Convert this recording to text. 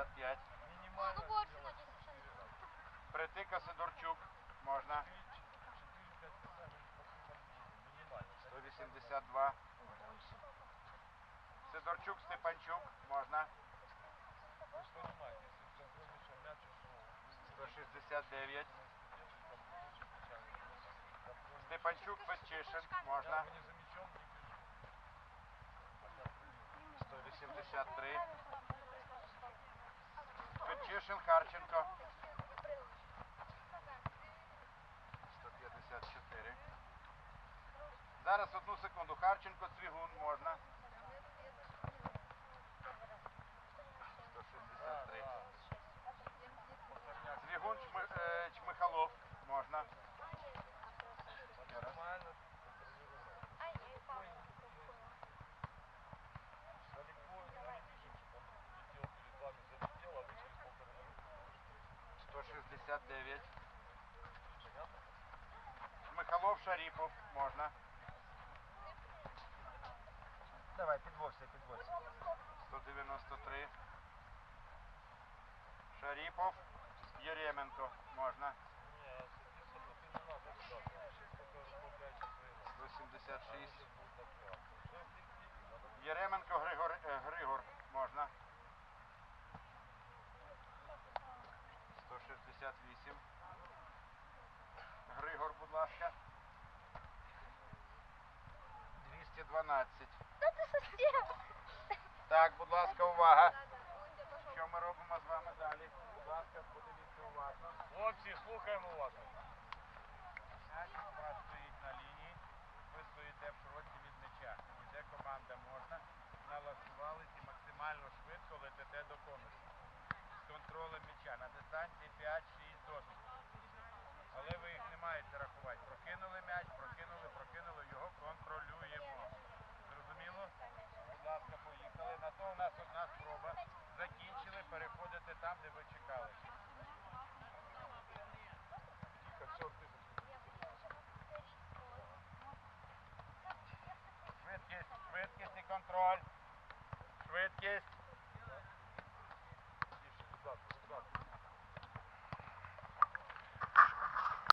65. Ну, больше на 10 Притика Сидорчук. Можна. 182. Сидорчук, Степанчук. Можна. 169. Степанчук, Печишин. Можна. 183. Петчишин Харченко. 154. Зараз одну секунду. Харченко, Цвігун можна. 9. Михалов, Шарипов, можно. Давай, підводься, підводься. 193. Шаріпов. Єременко можна. 176. Еременко Григор, е, Григор можно. 168. Григор, будь ласка. 212. Та ти совсем. Так, будь ласка, увага. Що ми робимо з вами далі? Будь ласка, подивіться уважно. Хлопці, слухаємо вас. У вас стоїть на лінії, ви стоїте в широкі від м'яча. Іде команда можна, налаштувались і максимально швидко летите до конусу контролем м'яча на дистанції 5-6 досвід. Але ви їх не маєте рахувати. Прокинули м'яч, прокинули, прокинули, його контролюємо. Зрозуміло? Будь ласка, поїхали. На то у нас одна спроба. Закінчили, переходите там, де ви чекаєте.